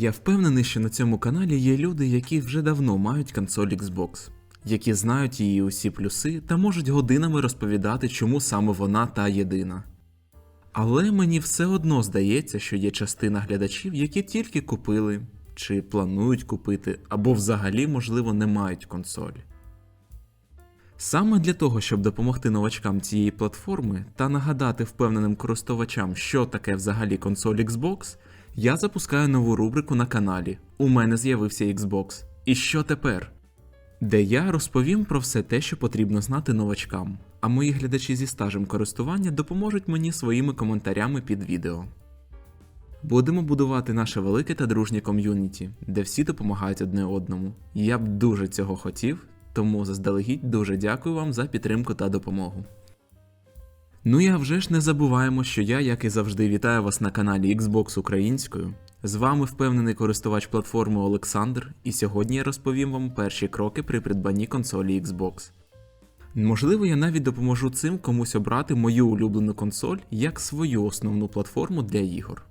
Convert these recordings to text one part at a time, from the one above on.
Я впевнений, що на цьому каналі є люди, які вже давно мають консоль Xbox, які знають її усі плюси та можуть годинами розповідати, чому саме вона та єдина. Але мені все одно здається, що є частина глядачів, які тільки купили, чи планують купити, або взагалі, можливо, не мають консоль. Саме для того, щоб допомогти новачкам цієї платформи та нагадати впевненим користувачам, що таке взагалі консоль Xbox, я запускаю нову рубрику на каналі У мене з'явився Xbox. І що тепер? Де я розповім про все те, що потрібно знати новачкам, а мої глядачі зі стажем користування допоможуть мені своїми коментарями під відео. Будемо будувати наше велике та дружнє ком'юніті, де всі допомагають одне одному. Я б дуже цього хотів, тому заздалегідь дуже дякую вам за підтримку та допомогу. Ну і а вже ж не забуваємо, що я, як і завжди, вітаю вас на каналі Xbox Українською. З вами впевнений користувач платформи Олександр, і сьогодні я розповім вам перші кроки при придбанні консолі Xbox. Можливо, я навіть допоможу цим комусь обрати мою улюблену консоль як свою основну платформу для ігор.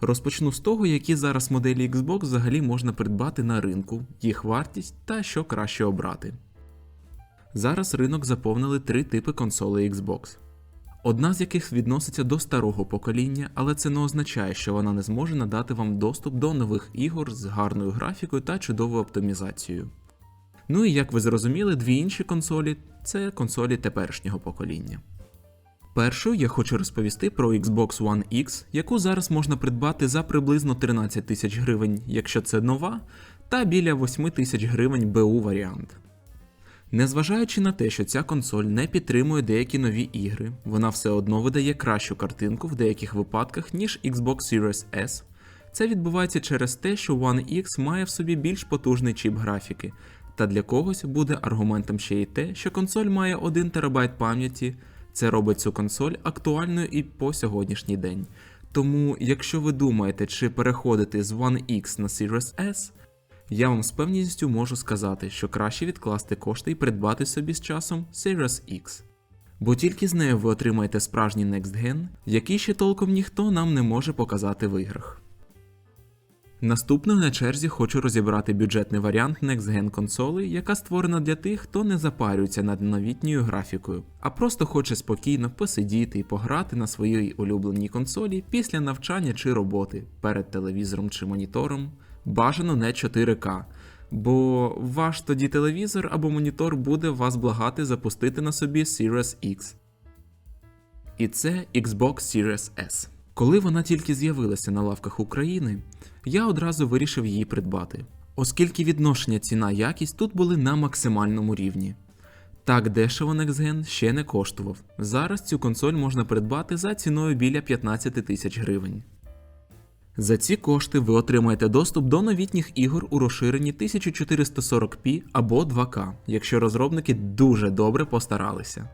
Розпочну з того, які зараз моделі Xbox взагалі можна придбати на ринку, їх вартість та що краще обрати. Зараз ринок заповнили три типи консолей Xbox. Одна з яких відноситься до старого покоління, але це не означає, що вона не зможе надати вам доступ до нових ігор з гарною графікою та чудовою оптимізацією. Ну і як ви зрозуміли, дві інші консолі це консолі теперішнього покоління. Першою я хочу розповісти про Xbox One X, яку зараз можна придбати за приблизно 13 тисяч гривень, якщо це нова, та біля 8 тисяч гривень БУ варіант. Незважаючи на те, що ця консоль не підтримує деякі нові ігри, вона все одно видає кращу картинку в деяких випадках, ніж Xbox Series S. Це відбувається через те, що One X має в собі більш потужний чіп графіки, та для когось буде аргументом ще й те, що консоль має 1 ТБ пам'яті. Це робить цю консоль актуальною і по сьогоднішній день. Тому, якщо ви думаєте, чи переходити з One X на Series S, я вам з певністю можу сказати, що краще відкласти кошти і придбати собі з часом Series X. Бо тільки з нею ви отримаєте справжній Next Gen, який ще толком ніхто нам не може показати в іграх. Наступною на черзі хочу розібрати бюджетний варіант Next Gen консоли, яка створена для тих, хто не запарюється над новітньою графікою, а просто хоче спокійно посидіти і пограти на своїй улюбленій консолі після навчання чи роботи перед телевізором чи монітором, бажано не 4К. Бо ваш тоді телевізор або монітор буде вас благати запустити на собі Series X. І це Xbox Series S. Коли вона тільки з'явилася на лавках України, я одразу вирішив її придбати, оскільки відношення ціна якість тут були на максимальному рівні. Так дешево Next Gen ще не коштував. Зараз цю консоль можна придбати за ціною біля 15 тисяч гривень. За ці кошти ви отримаєте доступ до новітніх ігор у розширенні 1440p або 2К, якщо розробники дуже добре постаралися.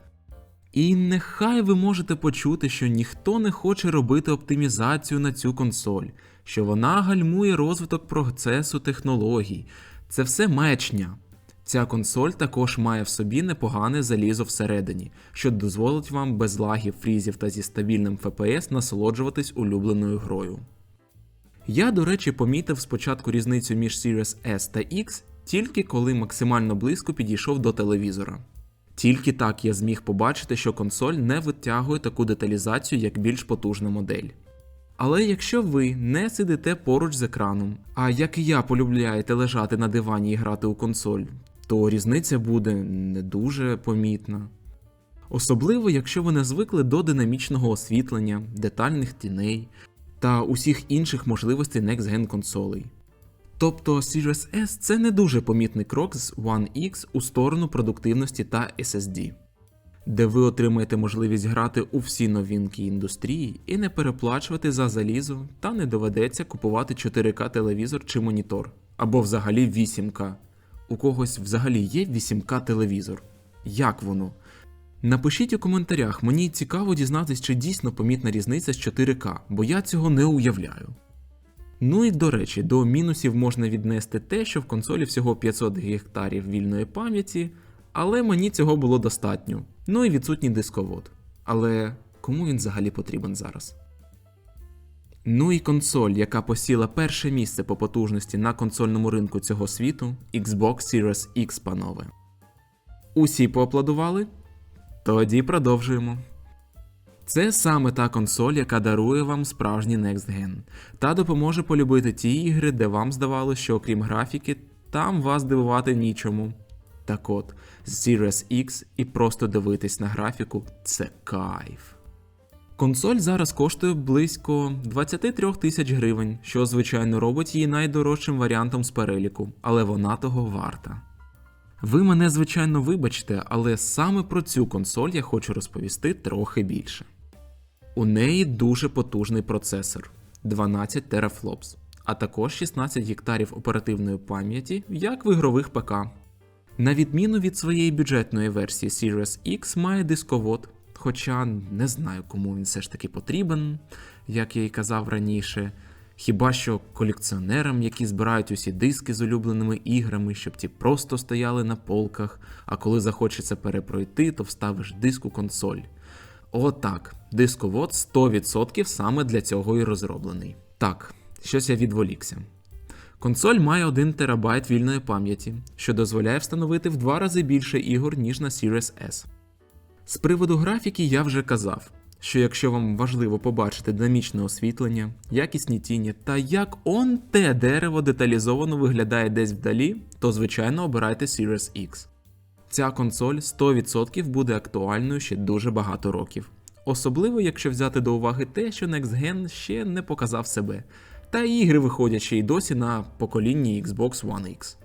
І нехай ви можете почути, що ніхто не хоче робити оптимізацію на цю консоль, що вона гальмує розвиток процесу технологій. Це все маячня. Ця консоль також має в собі непогане залізо всередині, що дозволить вам без лагів, фрізів та зі стабільним FPS насолоджуватись улюбленою грою. Я, до речі, помітив спочатку різницю між Series S та X тільки коли максимально близько підійшов до телевізора. Тільки так я зміг побачити, що консоль не витягує таку деталізацію, як більш потужна модель. Але якщо ви не сидите поруч з екраном, а як і я полюбляєте лежати на дивані і грати у консоль, то різниця буде не дуже помітна. Особливо, якщо ви не звикли до динамічного освітлення, детальних тіней та усіх інших можливостей Next Gen консолей. Тобто Series S це не дуже помітний крок з One X у сторону продуктивності та SSD, де ви отримаєте можливість грати у всі новинки індустрії і не переплачувати за залізо, та не доведеться купувати 4К телевізор чи монітор, або взагалі 8К. У когось взагалі є 8К телевізор. Як воно? Напишіть у коментарях, мені цікаво дізнатися, чи дійсно помітна різниця з 4К, бо я цього не уявляю. Ну і до речі, до мінусів можна віднести те, що в консолі всього 500 гектарів вільної пам'яті, але мені цього було достатньо. Ну і відсутній дисковод. Але кому він взагалі потрібен зараз? Ну і консоль, яка посіла перше місце по потужності на консольному ринку цього світу Xbox Series X, панове. Усі поаплодували? Тоді продовжуємо. Це саме та консоль, яка дарує вам справжній Next Gen, та допоможе полюбити ті ігри, де вам здавалося, що окрім графіки, там вас дивувати нічому. Так от, Series X і просто дивитись на графіку це кайф. Консоль зараз коштує близько 23 тисяч гривень, що звичайно робить її найдорожчим варіантом з переліку, але вона того варта. Ви мене, звичайно, вибачте, але саме про цю консоль я хочу розповісти трохи більше. У неї дуже потужний процесор 12 терафлопс, а також 16 гектарів оперативної пам'яті, як в ігрових ПК. На відміну від своєї бюджетної версії Series X має дисковод, хоча не знаю, кому він все ж таки потрібен, як я й казав раніше. Хіба що колекціонерам, які збирають усі диски з улюбленими іграми, щоб ті просто стояли на полках, а коли захочеться перепройти, то вставиш диск у консоль. Отак, дисковод 100% саме для цього і розроблений. Так, щось я відволікся. Консоль має 1 ТБ вільної пам'яті, що дозволяє встановити в два рази більше ігор, ніж на Series S. З приводу графіки я вже казав, що якщо вам важливо побачити динамічне освітлення, якісні тіні та як он те дерево деталізовано виглядає десь вдалі, то звичайно обирайте Series X. Ця консоль 100% буде актуальною ще дуже багато років. Особливо, якщо взяти до уваги те, що Next Gen ще не показав себе, та ігри виходять ще й досі на поколінні Xbox One X.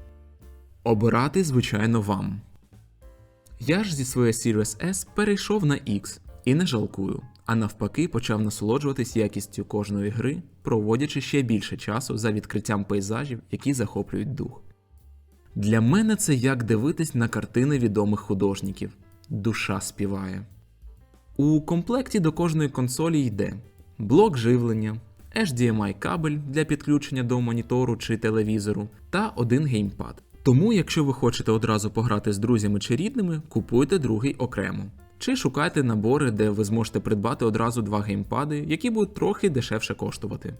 Обирати, звичайно, вам. Я ж зі своєї Series S перейшов на X і не жалкую, а навпаки почав насолоджуватись якістю кожної гри, проводячи ще більше часу за відкриттям пейзажів, які захоплюють дух. Для мене це як дивитись на картини відомих художників. Душа співає. У комплекті до кожної консолі йде блок живлення, HDMI кабель для підключення до монітору чи телевізору та один геймпад. Тому, якщо ви хочете одразу пограти з друзями чи рідними, купуйте другий окремо. Чи шукайте набори, де ви зможете придбати одразу два геймпади, які будуть трохи дешевше коштувати.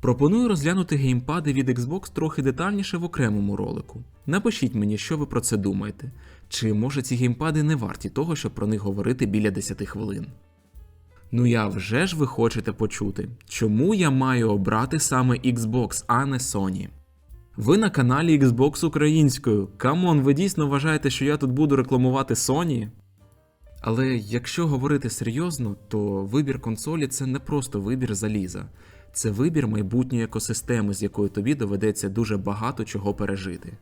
Пропоную розглянути геймпади від Xbox трохи детальніше в окремому ролику. Напишіть мені, що ви про це думаєте, чи може ці геймпади не варті того, щоб про них говорити біля 10 хвилин. Ну я вже ж ви хочете почути, чому я маю обрати саме Xbox, а не Sony. Ви на каналі Xbox українською. Камон, ви дійсно вважаєте, що я тут буду рекламувати Sony? Але якщо говорити серйозно, то вибір консолі це не просто вибір заліза, це вибір майбутньої екосистеми, з якою тобі доведеться дуже багато чого пережити.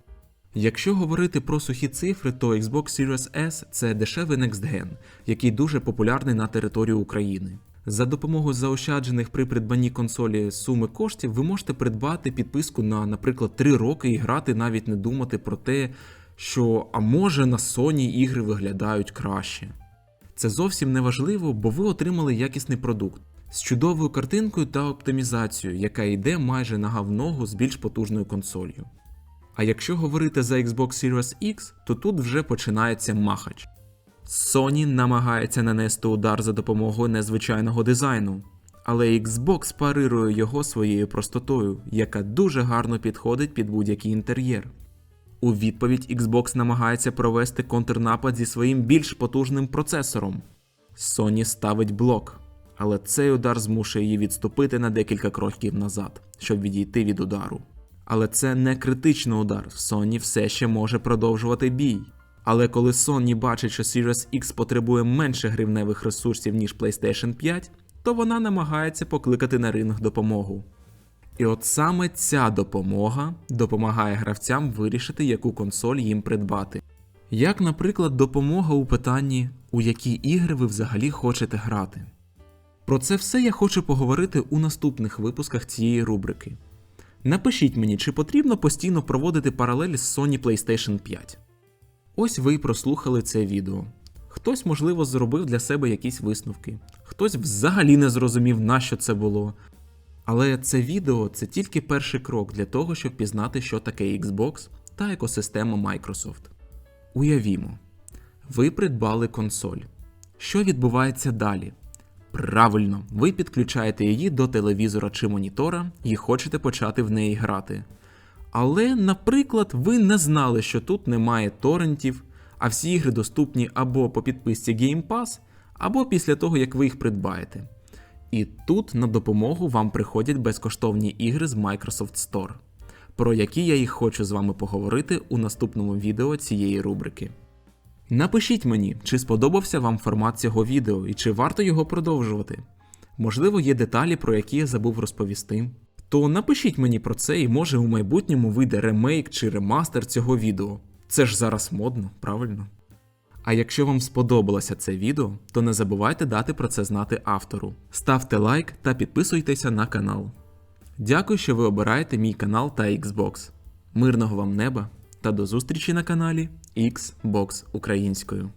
Якщо говорити про сухі цифри, то Xbox Series S це дешевий Next Gen, який дуже популярний на території України. За допомогою заощаджених при придбанні консолі суми коштів, ви можете придбати підписку на, наприклад, 3 роки і грати, навіть не думати про те, що а може на Sony ігри виглядають краще. Це зовсім не важливо, бо ви отримали якісний продукт з чудовою картинкою та оптимізацією, яка йде майже нога в ногу з більш потужною консолью. А якщо говорити за Xbox Series X, то тут вже починається махач. Sony намагається нанести удар за допомогою незвичайного дизайну, але Xbox парирує його своєю простотою, яка дуже гарно підходить під будь-який інтер'єр. У відповідь Xbox намагається провести контрнапад зі своїм більш потужним процесором. Sony ставить блок, але цей удар змушує її відступити на декілька кроків назад, щоб відійти від удару. Але це не критичний удар, Sony все ще може продовжувати бій. Але коли Sony бачить, що Series X потребує менше гривневих ресурсів, ніж PlayStation 5, то вона намагається покликати на ринок допомогу. І от саме ця допомога допомагає гравцям вирішити, яку консоль їм придбати. Як, наприклад, допомога у питанні, у які ігри ви взагалі хочете грати. Про це все я хочу поговорити у наступних випусках цієї рубрики. Напишіть мені, чи потрібно постійно проводити паралель з Sony PlayStation 5. Ось ви й прослухали це відео. Хтось, можливо, зробив для себе якісь висновки, хтось взагалі не зрозумів, на що це було. Але це відео це тільки перший крок для того, щоб пізнати, що таке Xbox та екосистема Microsoft. Уявімо, ви придбали консоль. Що відбувається далі? Правильно, ви підключаєте її до телевізора чи монітора і хочете почати в неї грати. Але, наприклад, ви не знали, що тут немає торрентів, а всі ігри доступні або по підписці Game Pass, або після того, як ви їх придбаєте. І тут на допомогу вам приходять безкоштовні ігри з Microsoft Store, про які я і хочу з вами поговорити у наступному відео цієї рубрики. Напишіть мені, чи сподобався вам формат цього відео і чи варто його продовжувати. Можливо, є деталі, про які я забув розповісти. То напишіть мені про це, і може у майбутньому вийде ремейк чи ремастер цього відео. Це ж зараз модно, правильно? А якщо вам сподобалося це відео, то не забувайте дати про це знати автору. Ставте лайк та підписуйтеся на канал. Дякую, що ви обираєте мій канал та Xbox. Мирного вам неба та до зустрічі на каналі Xbox українською.